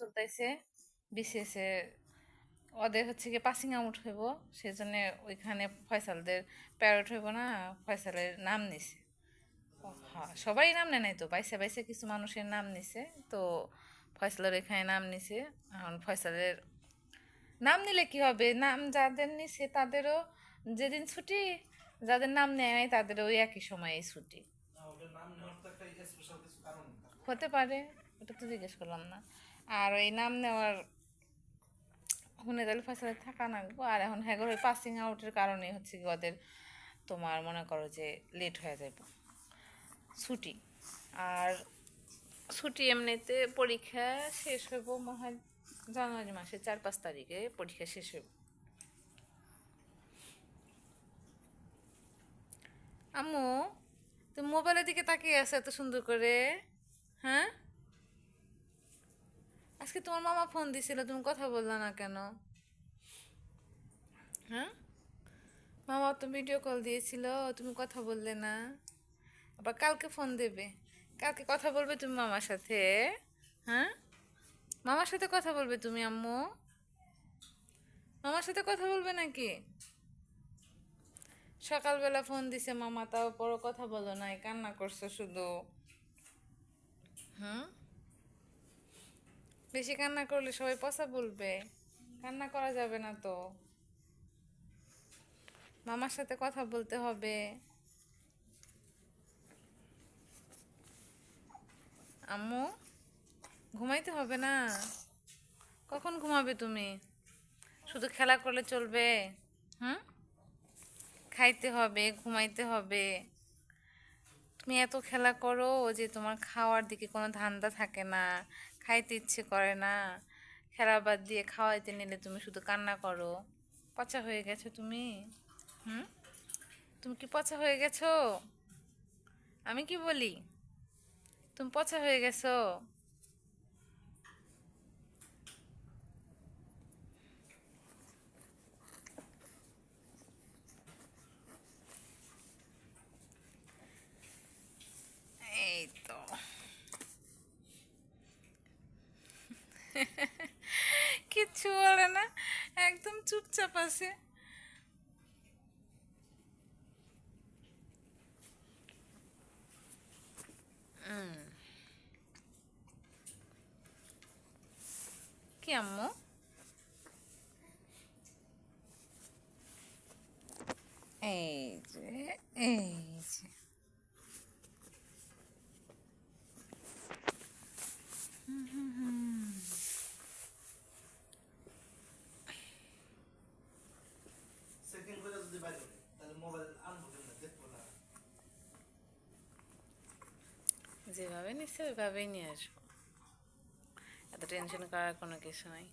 চলতেছে বিসিএসে ওদের হচ্ছে কি পাসিং আউট হইব সেজন্য ওইখানে ফয়সালদের প্যারট হইব না ফয়সালের নাম নিছে। হ্যাঁ সবাই নাম নেয় নাই তো বাইসে বাইসে কিছু মানুষের নাম নিছে তো ফয়সালের এখানে নাম নিছে এখন ফয়সালের নাম নিলে কি হবে? নাম যাদের নিছে তাদেরও যেদিন ছুটি যাদের নাম নেয় নাই তাদেরও ওই একই সময়ে ছুটি। হতে পারে ওটা তো জিজ্ঞেস করলাম না। আর ওই নাম নেওয়ার হুনে তাহলে ফসলে থাকা নাগবো আর এখন হ্যাঁ ওই পাসিং আউটের কারণে হচ্ছে কি ওদের তোমার মনে করো যে লেট হয়ে যাবে ছুটি। আর ছুটি এমনিতে পরীক্ষা শেষ হইব মহা জানুয়ারি মাসে চার পাঁচ তারিখে পরীক্ষা শেষ হইব। আম্মু, তুমি মোবাইলের দিকে তাকিয়ে আছে এত সুন্দর করে হ্যাঁ? আজকে তোমার মামা ফোন দিছিল, তুমি কথা বললা না কেন? হ্যাঁ? মামা তো ভিডিও কল দিয়েছিল, তুমি কথা বললে না। আবার কালকে ফোন দেবে। কালকে কথা বলবে তুমি মামার সাথে। হ্যাঁ? মামার সাথে কথা বলবে তুমি, আম্মু। মামার সাথে কথা বলবে নাকি? সকালবেলা ফোন দিছে মামা, তাও পরও কথা বলো নাই, কান্না করছ শুধু। হুম বেশি কান্না করলে সবাই পচা বলবে। কান্না করা যাবে না তো। মামার সাথে কথা বলতে হবে। আম্মু, ঘুমাইতে হবে না? কখন ঘুমাবে তুমি? শুধু খেলা করলে চলবে? হুম? খাইতে হবে, ঘুমাইতে হবে। তুমি এত খেলা করো যে তোমার খাওয়ার দিকে কোনো ধান্দা থাকে না, খাইতে ইচ্ছে করে না। খেলা বাদ দিয়ে খাওয়াইতে নিলে তুমি শুধু কান্না করো। পচা হয়ে গেছো তুমি? হুম? তুমি কি পচা হয়ে গেছো? আমি কি বলি? তুমি পচা হয়ে গেছো এই তো কিচ্ছু বলে না একদম চুপচাপ আছে। কি আম্মু এই যে এই যে যেভাবে নিচ্ছে ওইভাবেই নিয়ে আসব। এত টেনশন করার কোনো কিছু নাই।